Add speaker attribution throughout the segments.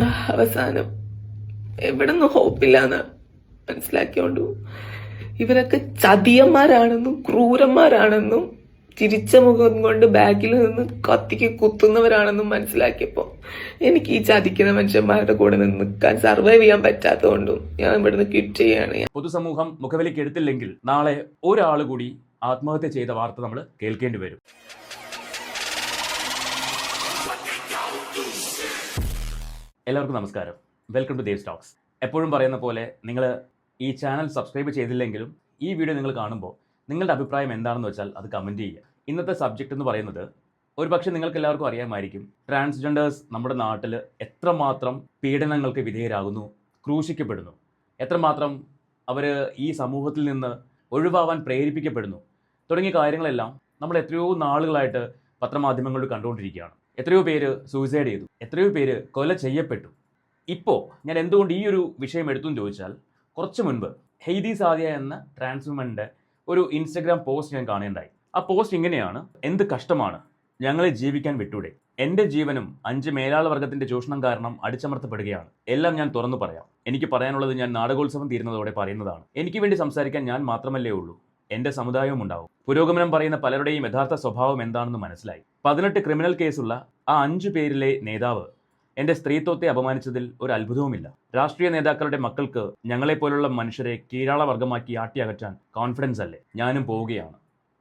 Speaker 1: അവസാനം എവിടെ നിന്ന് ഹോപ്പില്ലാന്ന് മനസ്സിലാക്കിയോണ്ടു. ഇവരൊക്കെ ചതിയന്മാരാണെന്നും ക്രൂരന്മാരാണെന്നും ചിരിച്ച മുഖം കൊണ്ട് ബാഗിൽ നിന്ന് കത്തിക്ക് കുത്തുന്നവരാണെന്നും മനസ്സിലാക്കിയപ്പോ എനിക്ക് ഈ ചതിക്കുന്ന മനുഷ്യന്മാരുടെ കൂടെ നിന്ന് നിൽക്കാൻ സർവൈവ് ചെയ്യാൻ പറ്റാത്തതുകൊണ്ടും ഞാൻ ഇവിടുന്ന് ക്വിറ്റ് ചെയ്യാണ്
Speaker 2: പൊതുസമൂഹം മുഖവിലേക്ക് എടുത്തില്ലെങ്കിൽ നാളെ ഒരാൾ കൂടി ആത്മഹത്യ ചെയ്ത വാർത്ത നമ്മൾ കേൾക്കേണ്ടി വരും. എല്ലാവർക്കും നമസ്കാരം. വെൽക്കം ടു ദേവ് സ്റ്റോക്സ് എപ്പോഴും പറയുന്ന പോലെ നിങ്ങൾ ഈ ചാനൽ സബ്സ്ക്രൈബ് ചെയ്തില്ലെങ്കിലും ഈ വീഡിയോ നിങ്ങൾ കാണുമ്പോൾ നിങ്ങളുടെ അഭിപ്രായം എന്താണെന്ന് വെച്ചാൽ അത് കമന്റ് ചെയ്യുക. ഇന്നത്തെ സബ്ജക്റ്റ് എന്ന് പറയുന്നത് ഒരു പക്ഷേ നിങ്ങൾക്ക് എല്ലാവർക്കും അറിയാമായിരിക്കും. ട്രാൻസ്ജെൻഡേഴ്സ് നമ്മുടെ നാട്ടിൽ എത്രമാത്രം പീഡനങ്ങൾക്ക് വിധേയരാകുന്നു ക്രൂശിക്കപ്പെടുന്നു. എത്രമാത്രം അവർ ഈ സമൂഹത്തിൽ നിന്ന് ഒഴിവാവാൻ പ്രേരിപ്പിക്കപ്പെടുന്നു. തുടങ്ങിയ കാര്യങ്ങളെല്ലാം നമ്മൾ എത്രയോ നാളുകളായിട്ട് പത്രമാധ്യമങ്ങളിൽ കണ്ടുകൊണ്ടിരിക്കുകയാണ്. എത്രയോ പേര് സൂയിസൈഡ് ചെയ്തു. എത്രയോ പേര് കൊല ചെയ്യപ്പെട്ടു. ഇപ്പോൾ ഞാൻ എന്തുകൊണ്ട് ഈ ഒരു വിഷയം എടുത്തു എന്ന് ചോദിച്ചാൽ കുറച്ച് മുൻപ് ഹെയ്ദി സാദിയ എന്ന ട്രാൻസ്വുമന്റെ ഒരു ഇൻസ്റ്റഗ്രാം പോസ്റ്റ് ഞാൻ കാണുകയുണ്ടായി. ആ പോസ്റ്റ് ഇങ്ങനെയാണ് എന്ത് കഷ്ടമാണ് ഞങ്ങളെ ജീവിക്കാൻ വിട്ടൂടെ? എന്റെ ജീവനും അഞ്ച് മേലാള വർഗത്തിന്റെ ചൂഷണം കാരണം അടിച്ചമർത്തപ്പെടുകയാണ്. എല്ലാം ഞാൻ തുറന്നു പറയാം. എനിക്ക് പറയാനുള്ളത് ഞാൻ നാടകോത്സവം തീരുന്നതോടെ പറയുന്നതാണ്. എനിക്ക് വേണ്ടി സംസാരിക്കാൻ ഞാൻ മാത്രമല്ലേ ഉള്ളൂ. എന്റെ സമുദായവും ഉണ്ടാവും. പുരോഗമനം പറയുന്ന പലരുടെയും യഥാർത്ഥ സ്വഭാവം എന്താണെന്ന് മനസ്സിലായി. പതിനെട്ട് ക്രിമിനൽ കേസുള്ള ആ അഞ്ചു പേരിലെ നേതാവ് എന്റെ സ്ത്രീത്വത്തെ അപമാനിച്ചതിൽ ഒരു അത്ഭുതവുമില്ല. രാഷ്ട്രീയ നേതാക്കളുടെ മക്കൾക്ക് ഞങ്ങളെപ്പോലുള്ള മനുഷ്യരെ കീഴാള വർഗമാക്കി ആട്ടിയകറ്റാൻ കോൺഫിഡൻസ് അല്ലേ? ഞാനും പോവുകയാണ്.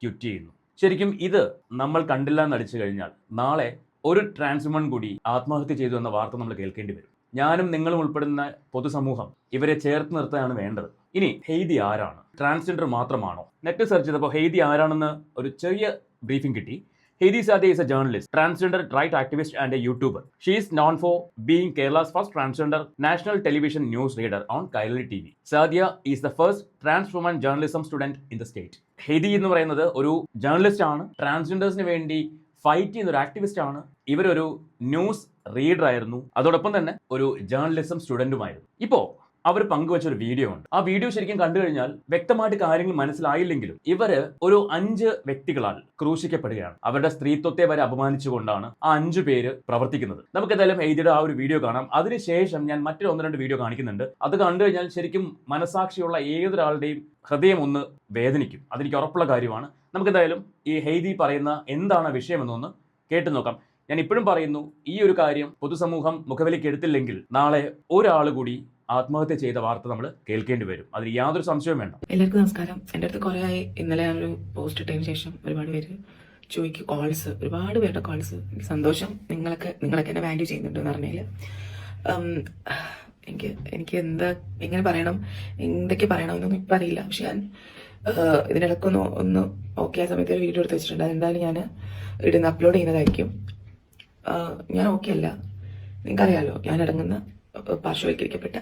Speaker 2: ക്വിറ്റ് ചെയ്യുന്നു. ശരിക്കും ഇത് നമ്മൾ കണ്ടില്ല എന്നടിച്ചു കഴിഞ്ഞാൽ നാളെ ഒരു ട്രാൻസ്വുമൺ കൂടി ആത്മഹത്യ ചെയ്തു എന്ന വാർത്ത നമ്മൾ കേൾക്കേണ്ടി വരും. ഞാനും നിങ്ങളും ഉൾപ്പെടുന്ന പൊതുസമൂഹം ഇവരെ ചേർത്ത് നിർത്താനാണ് വേണ്ടത്. ഇനി ഹെയ്തി ആരാണ്? ട്രാൻസ്ജെൻഡർ മാത്രമാണോ? നെറ്റ് സെർച്ച് ചെയ്തപ്പോൾ ഹെയ്തി ആരാണെന്ന് ഒരു ചെറിയ ബ്രീഫിംഗ് കിട്ടി. Heidi Saadiya is a journalist transgender right activist and a YouTuber she is known for being Kerala's first transgender national television news reader on Kairali T V Saadiya is the first trans woman journalism student in the state Heidi എന്ന് പറയുന്നത് ഒരു journalist ആണ്. ട്രാൻസ്ജെൻഡേഴ്സിന് വേണ്ടി fight ചെയ്യുന്ന ഒരു activist ആണ്. ഇവരൊരു news reader ആയിരുന്നു. അതോടൊപ്പം തന്നെ ഒരു ജേർണലിസം സ്റ്റുഡന്റുമായിരുന്നു ഇപ്പോ അവർ പങ്കുവച്ച ഒരു വീഡിയോ ഉണ്ട്. ആ വീഡിയോ ശരിക്കും കണ്ടു കഴിഞ്ഞാൽ വ്യക്തമായിട്ട് കാര്യങ്ങൾ മനസ്സിലായില്ലെങ്കിലും ഇവർ ഒരു അഞ്ച് വ്യക്തികളാൽ ക്രൂശിക്കപ്പെടുകയാണ്. അവരുടെ സ്ത്രീത്വത്തെ വരെ അപമാനിച്ചുകൊണ്ടാണ് ആ അഞ്ചു പേര് പ്രവർത്തിക്കുന്നത്. നമുക്ക് എന്തായാലും എഴുതിയുടെ ആ ഒരു വീഡിയോ കാണാം. അതിനുശേഷം ഞാൻ മറ്റൊരു ഒന്ന് രണ്ട് വീഡിയോ കാണിക്കുന്നുണ്ട്. അത് കണ്ടു കഴിഞ്ഞാൽ ശരിക്കും മനസാക്ഷിയുള്ള ഏതൊരാളുടെയും ഹൃദയം ഒന്ന് വേദനിക്കും. അതെനിക്ക് ഉറപ്പുള്ള കാര്യമാണ്. നമുക്ക് എന്തായാലും ഈ ഹെയ്തി പറയുന്ന എന്താണ് വിഷയമെന്നൊന്ന് കേട്ടു നോക്കാം. ഞാൻ ഇപ്പോഴും പറയുന്നു ഈ ഒരു കാര്യം പൊതുസമൂഹം മുഖവിലേക്ക് എടുത്തില്ലെങ്കിൽ നാളെ ഒരാൾ കൂടി ആത്മഹത്യ ചെയ്ത വാർത്ത നമ്മൾ കേൾക്കേണ്ടി വരും. അതിൽ യാതൊരു സംശയവും വേണ്ട.
Speaker 1: എല്ലാവർക്കും നമസ്കാരം. എന്റെ അടുത്ത് കുറേ ആയി ഇന്നലെ ഒരു പോസ്റ്റ് ഇട്ടതിന് ശേഷം ഒരുപാട് പേര് ചോദിക്കും കോൾസ് ഒരുപാട് പേരുടെ കോൾസ് എനിക്ക് സന്തോഷം. നിങ്ങളൊക്കെ നിങ്ങളൊക്കെ എന്നെ വാല്യൂ ചെയ്യുന്നുണ്ട് എന്ന് പറഞ്ഞാൽ എനിക്ക് എനിക്ക് എന്താ എങ്ങനെ പറയണം? എന്തൊക്കെ പറയണമെന്നൊന്നും ഇപ്പം അറിയില്ല. പക്ഷെ ഞാൻ ഇതിനിടയ്ക്കൊന്ന് ഒന്ന് ഓക്കെ ആ സമയത്ത് ഒരു വീഡിയോ എടുത്ത് വെച്ചിട്ടുണ്ട്. അതെന്തായാലും ഞാൻ ഇടുന്ന അപ്ലോഡ് ചെയ്യുന്നതായിരിക്കും. ഞാൻ ഓക്കെ അല്ല. നിങ്ങൾക്കറിയാലോ ഞാൻ അടങ്ങുന്ന പാർശ്വവൽക്കരിക്കപ്പെട്ട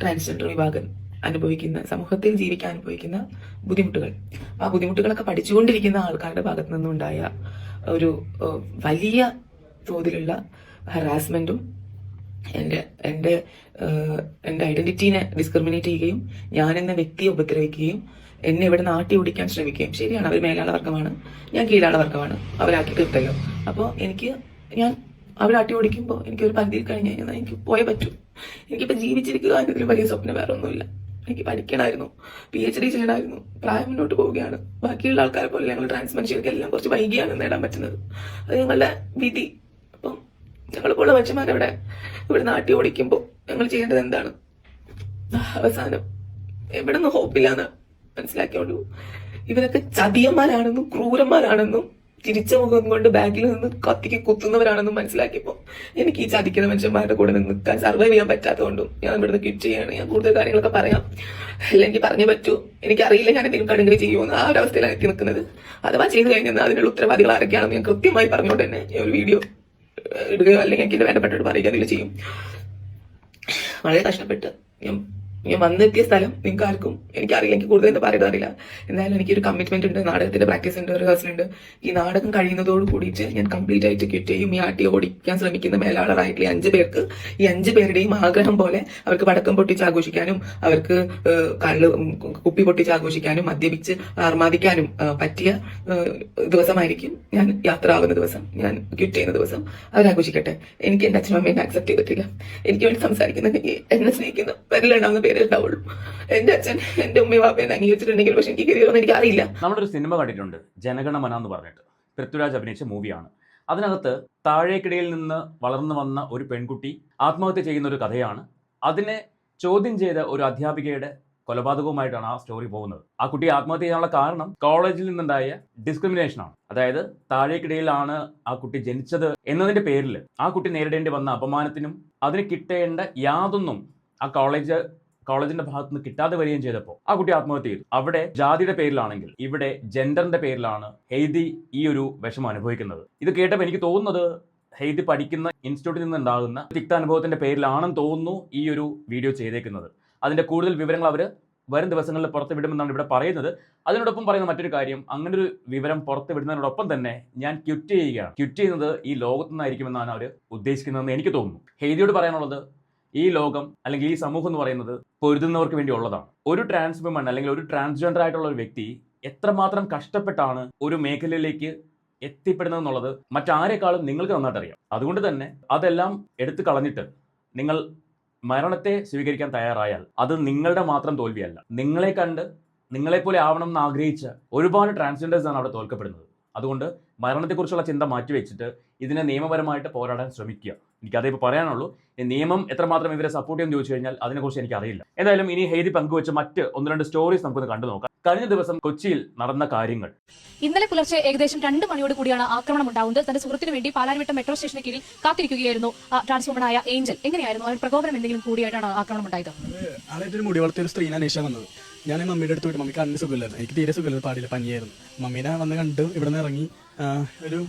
Speaker 1: ട്രാൻസ്ജെൻഡർ വിഭാഗം അനുഭവിക്കുന്ന സമൂഹത്തിൽ ജീവിക്കാൻ അനുഭവിക്കുന്ന ബുദ്ധിമുട്ടുകൾ. ആ ബുദ്ധിമുട്ടുകളൊക്കെ പഠിച്ചുകൊണ്ടിരിക്കുന്ന ആൾക്കാരുടെ ഭാഗത്തു നിന്നുണ്ടായ ഒരു വലിയ തോതിലുള്ള ഹറാസ്മെന്റും എന്റെ എന്റെ എന്റെ ഐഡന്റിറ്റീനെ ഡിസ്ക്രിമിനേറ്റ് ചെയ്യുകയും ഞാൻ എന്ന വ്യക്തിയെ ഉപദ്രവിക്കുകയും എന്നെ ഇവിടെ നാട്ടി ഓടിക്കാൻ ശ്രമിക്കുകയും ശരിയാണ് അവർ മേലാള വർഗമാണ് ഞാൻ കീഴാള വർഗമാണ് അവരാക്കി തീർത്തല്ലോ. അപ്പോൾ എനിക്ക് ഞാൻ അവിടെ അട്ടി ഓടിക്കുമ്പോൾ എനിക്ക് ഒരു പരിധിയിൽ കഴിഞ്ഞ് കഴിഞ്ഞാൽ എനിക്ക് പോയേ പറ്റൂ. എനിക്കിപ്പോൾ ജീവിച്ചിരിക്കുക എന്നതിൽ വലിയ സ്വപ്നം വേറെ ഒന്നുമില്ല എനിക്ക് പഠിക്കണമായിരുന്നു. പി എച്ച് ഡി ചെയ്യണമായിരുന്നു. പ്രായം മുന്നോട്ട് പോവുകയാണ്. ബാക്കിയുള്ള ആൾക്കാരെ പോലെ ഞങ്ങൾ ട്രാൻസ് മനുഷ്യർക്കെല്ലാം കുറച്ച് വൈകിയാണ് നേടാൻ പറ്റുന്നത്. അത് ഞങ്ങളുടെ വിധി. അപ്പം ഞങ്ങളെപ്പോലുള്ള മനുഷ്യന്മാരവിടെ ഇവിടെ നാട്ടി ഓടിക്കുമ്പോൾ ഞങ്ങൾ ചെയ്യേണ്ടത് എന്താണ്? അവസാനം എവിടെ നിന്ന് ഹോപ്പില്ലാന്ന് മനസ്സിലാക്കിയോളൂ. ഇവരൊക്കെ ചതിയന്മാരാണെന്നും ക്രൂരന്മാരാണെന്നും ചിരിച്ച മുഖം കൊണ്ട് ബാഗിൽ നിന്ന് കത്തിക്ക് കുത്തുന്നവരാണെന്ന് മനസ്സിലാക്കിയപ്പോൾ എനിക്ക് ഈ ചതിക്കുന്ന മനുഷ്യന്മാരുടെ കൂടെ നിന്ന് നിൽക്കാൻ സർവൈവ് ചെയ്യാൻ പറ്റാത്തതുകൊണ്ടും ഞാൻ ഇവിടുന്ന് ക്വിറ്റ് ചെയ്യാണ്. ഞാൻ കൂടുതൽ കാര്യങ്ങളൊക്കെ പറയാം. അല്ലെങ്കിൽ പറഞ്ഞു പറ്റൂ. എനിക്കറിയില്ല ഞാൻ എന്തെങ്കിലും കടുങ്കരി ചെയ്യുമെന്ന്. ആ ഒരു അവസ്ഥയിലാണ് എത്തി നിൽക്കുന്നത്. അഥവാ ചെയ്തു കഴിഞ്ഞാൽ അതിനുള്ള ഉത്തരവാദികൾ ആരൊക്കെയാണെന്ന് ഞാൻ കൃത്യമായി പറഞ്ഞുകൊണ്ട് തന്നെ ഒരു വീഡിയോ ഇടുകയോ അല്ലെങ്കിൽ എനിക്ക് വേണ്ടപ്പെട്ടോട് പറയുക അതിൽ ചെയ്യും. വളരെ കഷ്ടപ്പെട്ട് ഞാൻ ഞാൻ വന്നെത്തിയ സ്ഥലം നിങ്ങൾക്ക് ആർക്കും എനിക്കറിയില്ല എനിക്ക് കൂടുതൽ പറയുന്നത് അറിയില്ല. എന്തായാലും എനിക്കൊരു കമ്മിറ്റ്മെന്റ് ഉണ്ട് നാടകത്തിന്റെ പ്രാക്ടീസ് ഉണ്ട് റിഹേഴ്സൽ ഉണ്ട്. ഈ നാടകം കഴിയുന്നതോട് കൂടിയിട്ട് ഞാൻ കംപ്ലീറ്റ് ആയിട്ട് ക്വിറ്റ് ചെയ്യും. ഈ ആട്ടി ഓടിക്കാൻ ശ്രമിക്കുന്ന മേലാളറായിട്ടുള്ള അഞ്ച് പേർക്ക് ഈ അഞ്ച് പേരുടെയും ആഗ്രഹം പോലെ അവർക്ക് പടക്കം പൊട്ടിച്ച് ആഘോഷിക്കാനും അവർക്ക് കള്ള് കുപ്പി പൊട്ടിച്ച് ആഘോഷിക്കാനും മദ്യപിച്ച് ആർമാദിക്കാനും പറ്റിയ ദിവസമായിരിക്കും ഞാൻ യാത്ര ആകുന്ന ദിവസം ഞാൻ ക്വിറ്റ് ചെയ്യുന്ന ദിവസം അവരാഘോഷിക്കട്ടെ എനിക്ക് എന്റെ അച്ഛനും അമ്മയും അക്സെപ്റ്റ് ചെയ്തിട്ടില്ല. എനിക്ക് വേണ്ടി സംസാരിക്കുന്ന എന്നെ സ്നേഹിക്കുന്ന പേരിലുണ്ടാവുന്ന പേരേ ഉണ്ടാവുള്ളൂ എന്റെ അച്ഛൻ എന്റെ ഉമ്മയും വാപ്പയും അംഗീകരിച്ചിട്ടുണ്ടെങ്കിൽ പക്ഷെ എനിക്ക് കയറിയൊന്നും എനിക്ക് അറിയില്ല
Speaker 2: നമ്മളൊരു സിനിമ കണ്ടിട്ടുണ്ട് ജനഗണമന എന്ന് പറഞ്ഞിട്ട്. പൃഥ്വിരാജ് അഭിനയിച്ച മൂവിയാണ്. അതിനകത്ത് താഴേക്കിടയിൽ നിന്ന് വളർന്നു വന്ന ഒരു പെൺകുട്ടി ആത്മഹത്യ ചെയ്യുന്ന ഒരു കഥയാണ്. അതിനെ ചോദ്യം ചെയ്ത ഒരു അധ്യാപികയുടെ കൊലപാതകവുമായിട്ടാണ് ആ സ്റ്റോറി പോകുന്നത്. ആ കുട്ടി ആത്മഹത്യ ചെയ്യാനുള്ള കാരണം കോളേജിൽ നിന്നുണ്ടായ ഡിസ്ക്രിമിനേഷൻ ആണ്. അതായത് താഴേക്കിടയിലാണ് ആ കുട്ടി ജനിച്ചത് എന്നതിന്റെ പേരിൽ ആ കുട്ടി നേരിടേണ്ടി വന്ന അപമാനത്തിനും അതിന് കിട്ടേണ്ട യാതൊന്നും ആ കോളേജ് കോളേജിന്റെ ഭാഗത്ത് നിന്ന് കിട്ടാതെ വരികയും ചെയ്തപ്പോൾ ആ കുട്ടി ആത്മഹത്യ ചെയ്തു. അവിടെ ജാതിയുടെ പേരിലാണെങ്കിൽ ഇവിടെ ജെൻഡറിന്റെ പേരിലാണ് ഹെയ്തി ഈ ഒരു വിഷമം അനുഭവിക്കുന്നത്. ഇത് കേട്ടപ്പോൾ എനിക്ക് തോന്നുന്നത് ഹെയ്തി പഠിക്കുന്ന ഇൻസ്റ്റിറ്റ്യൂട്ടിൽ നിന്നുണ്ടാകുന്ന തിക്താനുഭവത്തിന്റെ പേരിലാണെന്ന് തോന്നുന്നു ഈ ഒരു വീഡിയോ ചെയ്തേക്കുന്നത്. അതിന്റെ കൂടുതൽ വിവരങ്ങൾ അവർ വരും ദിവസങ്ങളിൽ പുറത്ത് വിടുമെന്നാണ് ഇവിടെ പറയുന്നത്. അതിനോടൊപ്പം പറയുന്ന മറ്റൊരു കാര്യം അങ്ങനെ ഒരു വിവരം പുറത്ത് വിടുന്നതിനോടൊപ്പം തന്നെ ഞാൻ ക്വിറ്റ് ചെയ്യുകയാണ്. ക്വിറ്റ് ചെയ്യുന്നത് ഈ ലോകത്തു നിന്നായിരിക്കുമെന്നാണ് അവർ ഉദ്ദേശിക്കുന്നതെന്ന് എനിക്ക് തോന്നുന്നു. ഹെയ്തിയോട് പറയാനുള്ളത് ഈ ലോകം അല്ലെങ്കിൽ ഈ സമൂഹം എന്ന് പറയുന്നത് പൊരുതുന്നവർക്ക് വേണ്ടി ഉള്ളതാണ്. ഒരു ട്രാൻസ് വിമൺ അല്ലെങ്കിൽ ഒരു ട്രാൻസ്ജെൻഡർ ആയിട്ടുള്ള ഒരു വ്യക്തി എത്രമാത്രം കഷ്ടപ്പെട്ടാണ് ഒരു മേഖലയിലേക്ക് എത്തിപ്പെടുന്നത് എന്നുള്ളത് മറ്റാരെക്കാളും നിങ്ങൾക്ക് നന്നായിട്ട് അറിയാം. അതുകൊണ്ട് തന്നെ അതെല്ലാം എടുത്തു കളഞ്ഞിട്ട് നിങ്ങൾ മരണത്തെ സ്വീകരിക്കാൻ തയ്യാറായാൽ അത് നിങ്ങളുടെ മാത്രം തോൽവിയല്ല. നിങ്ങളെ കണ്ട് നിങ്ങളെപ്പോലെ ആവണം എന്ന് ആഗ്രഹിച്ച ഒരുപാട് ട്രാൻസ്ജെൻഡേഴ്സ് ആണ് അവിടെ തോൽക്കപ്പെടുന്നത്. അതുകൊണ്ട് മരണത്തെക്കുറിച്ചുള്ള ചിന്ത മാറ്റിവെച്ചിട്ട് ഇതിനെ നിയമപരമായിട്ട് പോരാടാൻ ശ്രമിക്കുക. എനിക്കതേ ഇപ്പോൾ പറയാനുള്ളൂ. ഈ നിയമം എത്രമാത്രം ഇവരെ സപ്പോർട്ട് ചെയ്യുമെന്ന് ചോദിച്ചു കഴിഞ്ഞാൽ അതിനെക്കുറിച്ച് എനിക്ക് അറിയില്ല. എന്തായാലും ഇനി ഹെയ്തി പങ്കുവെച്ച മറ്റ് ഒന്ന് രണ്ട് സ്റ്റോറീസ് നമുക്കൊന്ന് കണ്ടു നോക്കാം. കഴിഞ്ഞ ദിവസം കൊച്ചിയിൽ നടന്ന കാര്യങ്ങൾ.
Speaker 3: ഇന്നലെ പുലർച്ചെ ഏകദേശം രണ്ട് മണിയോട് കൂടിയാണ് ആക്രമണം ഉണ്ടാവുന്നത് തന്റെ സുഹൃത്തിനു വേണ്ടി പാലാരിവട്ടം മെട്രോ സ്റ്റേഷന് കീഴിൽ കാത്തിരിക്കുകയായിരുന്നു ട്രാൻസ്ഫോമറായ ഏഞ്ചൽ. എങ്ങനെയായിരുന്നു അവൻ പ്രകോപനം എന്തെങ്കിലും കൂടിയായിട്ടാണ് ആക്രമണം ഉണ്ടായത്?
Speaker 4: അതായത് ഒരു മുടി വളർത്തിയ ഒരു സ്ത്രീനെ അന്വേഷിച്ചാൽ വന്നത്. ഞാൻ മമ്മിയുടെ അടുത്ത് പോയിട്ട് മമ്മിക്ക് അന്ന് സുഖമില്ലായിരുന്നു. എനിക്ക് തീരെ സുഖമില്ല പാടില്ല പനിയായിരുന്നു. മമ്മീനെ വന്ന് കണ്ട് ഇവിടെ നിന്ന് ഇറങ്ങി ഒരു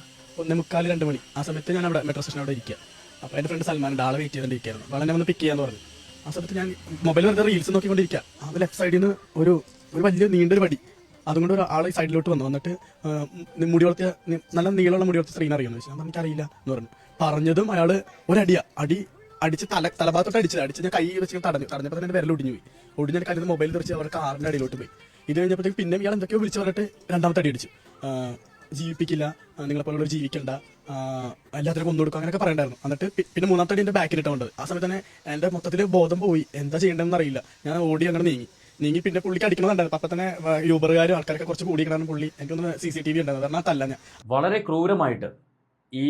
Speaker 4: ഒന്നേ മുക്കാൽ രണ്ട് മണി. ആ സമയത്ത് ഞാൻ അവിടെ മെട്രോ സ്റ്റേഷൻ അവിടെ ഇരിക്കുക അപ്പോൾ എന്റെ ഫ്രണ്ട് സൽമാൻ ആളെ വെയിറ്റ് ചെയ്തുകൊണ്ടിരിക്കുകയായിരുന്നു അപ്പോൾ എന്നെ വന്ന് പിക്ക് ചെയ്യാന്ന് പറഞ്ഞു. ആ സമയത്ത് ഞാൻ മൊബൈൽ വെറുതെ റീൽസ് നോക്കിക്കൊണ്ടിരിക്കുക. ആ ലെഫ്റ്റ് സൈഡിൽ നിന്ന് ഒരു ഒരു വലിയ നീണ്ടൊരു വടി അതുകൊണ്ട് ഒരു ആൾ സൈഡിലോട്ട് വന്നു. വന്നിട്ട് മുടി വളർത്തിയ നല്ല നീളമുള്ള മുടി വളർത്തിയ സ്ത്രീനെ അറിയുന്നു ഞാൻ നമുക്ക് എനിക്കറിയില്ല എന്ന് പറഞ്ഞു. പറഞ്ഞതും അയാൾ ഒരടിയാ. അടി അടിച്ച് തല തലഭാഗത്തോട്ട് അടിച്ചത്. അടിച്ച് ഞാൻ കൈ വെച്ച് തടഞ്ഞു. തടഞ്ഞപ്പോൾ തന്നെ വിരൽ ഒടിഞ്ഞു പോയി ഒടിഞ്ഞ കാര്യം മൊബൈൽ തെറിച്ച് അവരുടെ കാറിന്റെ അടിയിലോട്ട് പോയി. ഇത് കഴിഞ്ഞപ്പോഴത്തേക്ക് പിന്നെ ഇയാൾ എന്തൊക്കെയോ വിളിച്ച് പറഞ്ഞിട്ട് രണ്ടാമത്തെ അടി അടിച്ചു. ജീവിപ്പിക്കില്ല. നിങ്ങളെപ്പോലുള്ള ജീവിക്കണ്ട. എല്ലാത്തിനും കൊണ്ടുകൊടുക്കും അങ്ങനെ പറയണ്ടായിരുന്നു. എന്നിട്ട് പിന്നെ മൂന്നാമത്തെ എന്റെ ബാക്കിൽ ഇട്ടുകൊണ്ട് ആ സമയത്ത് തന്നെ എന്റെ മൊത്തത്തിൽ ബോധം പോയി. എന്താ ചെയ്യേണ്ടതെന്ന് അറിയില്ല. ഞാൻ ഓടി അങ്ങനെ നീങ്ങി. നീങ്ങി പിന്നെ പുള്ളിക്ക് അടിക്കണമെന്നുണ്ടായിരുന്നു അപ്പൊ തന്നെ യൂബറുകാരും ആൾക്കാരൊക്കെ കുറച്ച് കൂടി കൂടിയിട്ടാണ് പുള്ളി. എനിക്കൊന്ന് സി സി ടി വി ഉണ്ടായിരുന്നു കാരണം ഞാൻ.
Speaker 2: വളരെ ക്രൂരമായിട്ട് ഈ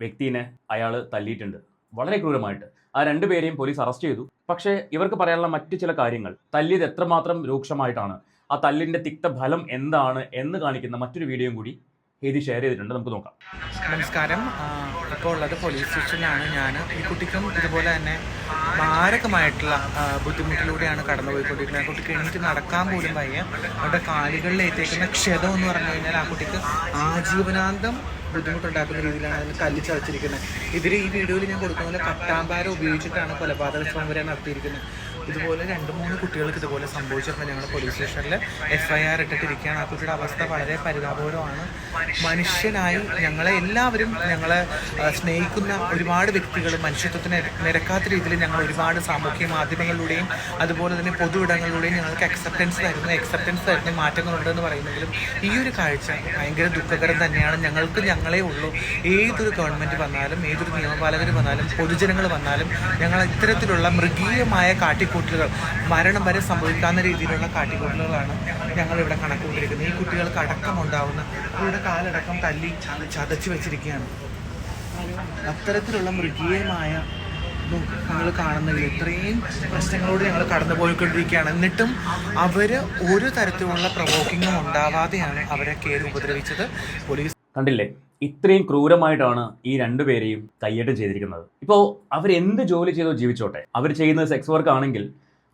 Speaker 2: വ്യക്തിനെ അയാൾ തല്ലിയിട്ടുണ്ട്. വളരെ ക്രൂരമായിട്ട്. ആ രണ്ടുപേരെയും പോലീസ് അറസ്റ്റ് ചെയ്തു. പക്ഷേ ഇവർക്ക് പറയാനുള്ള മറ്റു ചില കാര്യങ്ങൾ. തല്ലിയത് എത്രമാത്രം രൂക്ഷമായിട്ടാണ്. ആ തല്ലിന്റെ തിക്ത ഫലം എന്താണ് എന്ന് കാണിക്കുന്ന മറ്റൊരു വീഡിയോയും കൂടി ഹേതി ഷെയർ ചെയ്തിട്ടുണ്ട്. നമുക്ക് നോക്കാം.
Speaker 5: നമസ്കാരം. ഇപ്പോൾ ഉള്ളത് പോലീസ് സ്റ്റേഷനിലാണ് ഞാൻ ഈ കുട്ടിക്കും ഇതുപോലെ തന്നെ മാരകമായിട്ടുള്ള ബുദ്ധിമുട്ടിലൂടെയാണ് കടന്നുപോയിക്കൊണ്ടിരിക്കുന്നത്. ആ കുട്ടിക്ക് എണീറ്റ് നടക്കാൻ പോലും വയ്യ. അവരുടെ കാലുകളിൽ ഏറ്റേക്കുന്ന ക്ഷതം എന്ന് പറഞ്ഞു കഴിഞ്ഞാൽ ആ കുട്ടിക്ക് ആജീവനാന്തം ബുദ്ധിമുട്ടുണ്ടാക്കുന്ന രീതിയിലാണ് അതിന് കല്ല് ചതച്ചിരിക്കുന്നത്. ഇതിൽ ഈ വീഡിയോയിൽ ഞാൻ കൊടുക്കുന്ന കട്ടാമ്പാര ഉപയോഗിച്ചിട്ടാണ് കൊലപാതക ശ്രമം വരെ നടത്തിയിരിക്കുന്നത്. ഇതുപോലെ രണ്ട് മൂന്ന് കുട്ടികൾക്ക് ഇതുപോലെ സംഭവിച്ചിട്ടുണ്ട്. ഞങ്ങൾ പോലീസ് സ്റ്റേഷനിൽ എഫ് ഐ ആർ ഇട്ടിട്ടിരിക്കുകയാണ്. ആ കുട്ടിയുടെ അവസ്ഥ വളരെ പരിതാപകരമാണ്. മനുഷ്യനായി ഞങ്ങളെ എല്ലാവരും ഞങ്ങളെ സ്നേഹിക്കുന്ന ഒരുപാട് വ്യക്തികൾ മനുഷ്യത്വത്തിന് നിരക്കാത്ത രീതിയിൽ ഞങ്ങൾ ഒരുപാട് സാമൂഹ്യ മാധ്യമങ്ങളിലൂടെയും അതുപോലെ തന്നെ പൊതു ഇടങ്ങളിലൂടെയും ഞങ്ങൾക്ക് അക്സെപ്റ്റൻസ് തരുന്നു. അക്സെപ്റ്റൻസ് തരുന്ന മാറ്റങ്ങളുണ്ടെന്ന് പറയുന്നെങ്കിലും ഈ ഒരു കാഴ്ച ഭയങ്കര ദുഃഖകരം തന്നെയാണ്. ഞങ്ങൾക്ക് ഞങ്ങളെ ഉള്ളൂ. ഏതൊരു ഗവൺമെന്റ് വന്നാലും ഏതൊരു നിയമപാലകർ വന്നാലും പൊതുജനങ്ങൾ വന്നാലും ഞങ്ങൾ ഇത്തരത്തിലുള്ള മൃഗീയമായ കാട്ടിക്കൂട്ടലുകൾ മരണം വരെ സംഭവിക്കാവുന്ന രീതിയിലുള്ള കാട്ടിക്കൂട്ടലുകളാണ് ഞങ്ങളിവിടെ കണക്കുകൂട്ടിയിരിക്കുന്നത്. ഈ കുട്ടികൾക്ക് അടക്കമുണ്ടാവുന്ന അവരുടെ കാലടക്കം തല്ലി ചതച്ച് വെച്ചിരിക്കുകയാണ്. അത്തരത്തിലുള്ള മൃഗീയമായ ഞങ്ങൾ കാണുന്നില്ല ഇത്രയും പ്രശ്നങ്ങളോട് ഞങ്ങൾ കടന്നു പോയിക്കൊണ്ടിരിക്കുകയാണ് എന്നിട്ടും അവർ ഒരു തരത്തിലുള്ള പ്രവോക്കിങ്ങും ഉണ്ടാവാതെയാണ് അവരെ കയറി ഉപദ്രവിച്ചത്. പോലീസ്
Speaker 2: കണ്ടില്ലേ? ഇത്രയും ക്രൂരമായിട്ടാണ് ഈ രണ്ടുപേരെയും കയ്യേറ്റം ചെയ്തിരിക്കുന്നത്. ഇപ്പോൾ അവർ എന്ത് ജോലി ചെയ്തോ ജീവിച്ചോട്ടെ. അവർ ചെയ്യുന്നത് സെക്സ് വർക്ക് ആണെങ്കിൽ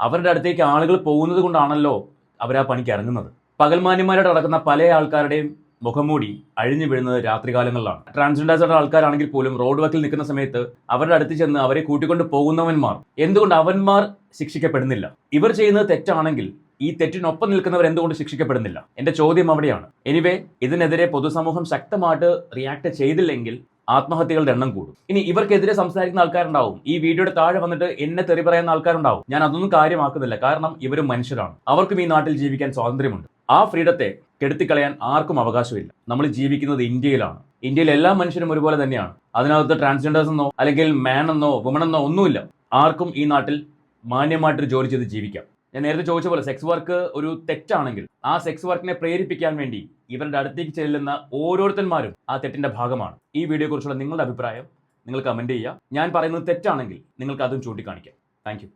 Speaker 2: അവരുടെ അടുത്തേക്ക് ആളുകൾ പോകുന്നത് കൊണ്ടാണല്ലോ അവർ ആ പണിക്ക് ഇറങ്ങുന്നത്. പകൽമാന്യന്മാരായിട്ട് നടക്കുന്ന പല ആൾക്കാരുടെയും മുഖംമൂടി അഴിഞ്ഞു വീഴുന്നത് രാത്രികാലങ്ങളിലാണ്. ട്രാൻസ്ജെൻഡേഴ്സുടെ ആൾക്കാരാണെങ്കിൽ പോലും റോഡ് വക്കിൽ നിൽക്കുന്ന സമയത്ത് അവരുടെ അടുത്ത് ചെന്ന് അവരെ കൂട്ടിക്കൊണ്ട് പോകുന്നവന്മാർ. എന്തുകൊണ്ട് അവന്മാർ ശിക്ഷിക്കപ്പെടുന്നില്ല? ഇവർ ചെയ്യുന്നത് തെറ്റാണെങ്കിൽ ഈ തെറ്റിനൊപ്പം നിൽക്കുന്നവർ എന്തുകൊണ്ട് ശിക്ഷിക്കപ്പെടുന്നില്ല? എന്റെ ചോദ്യം അവിടെയാണ്. എനിവേ ഇതിനെതിരെ പൊതുസമൂഹം ശക്തമായിട്ട് റിയാക്ട് ചെയ്തില്ലെങ്കിൽ ആത്മഹത്യകളുടെ എണ്ണം കൂടും. ഇനി ഇവർക്കെതിരെ സംസാരിക്കുന്ന ആൾക്കാരുണ്ടാവും. ഈ വീഡിയോയുടെ താഴെ വന്നിട്ട് എന്നെ തെറി പറയുന്ന ആൾക്കാരുണ്ടാവും. ഞാൻ അതൊന്നും കാര്യമാക്കുന്നില്ല. കാരണം ഇവരും മനുഷ്യരാണ്. അവർക്കും ഈ നാട്ടിൽ ജീവിക്കാൻ സ്വാതന്ത്ര്യമുണ്ട്. ആ ഫ്രീഡത്തെ കെടുത്തിക്കളയാൻ ആർക്കും അവകാശമില്ല. നമ്മൾ ജീവിക്കുന്നത് ഇന്ത്യയിലാണ്. ഇന്ത്യയിൽ എല്ലാ മനുഷ്യരും ഒരുപോലെ തന്നെയാണ്. അതിനകത്ത് ട്രാൻസ്ജെൻഡേഴ്സ് എന്നോ അല്ലെങ്കിൽ മാൻ എന്നോ വുമൺ എന്നോ ഒന്നുമില്ല. ആർക്കും ഈ നാട്ടിൽ മാന്യമായിട്ടൊരു ജോലി ചെയ്ത് ജീവിക്കാം. ഞാൻ നേരത്തെ ചോദിച്ച പോലെ സെക്സ് വർക്ക് ഒരു തെറ്റാണെങ്കിൽ ആ സെക്സ് വർക്കിനെ പ്രേരിപ്പിക്കാൻ വേണ്ടി ഇവരുടെ അടുത്തേക്ക് ചെല്ലുന്ന ഓരോരുത്തന്മാരും ആ തെറ്റിന്റെ ഭാഗമാണ്. ഈ വീഡിയോ കുറിച്ചുള്ള നിങ്ങളുടെ അഭിപ്രായം നിങ്ങൾ കമന്റ് ചെയ്യുക. ഞാൻ പറയുന്നത് തെറ്റാണെങ്കിൽ നിങ്ങൾക്ക് അതും ചൂണ്ടിക്കാണിക്കാം. താങ്ക്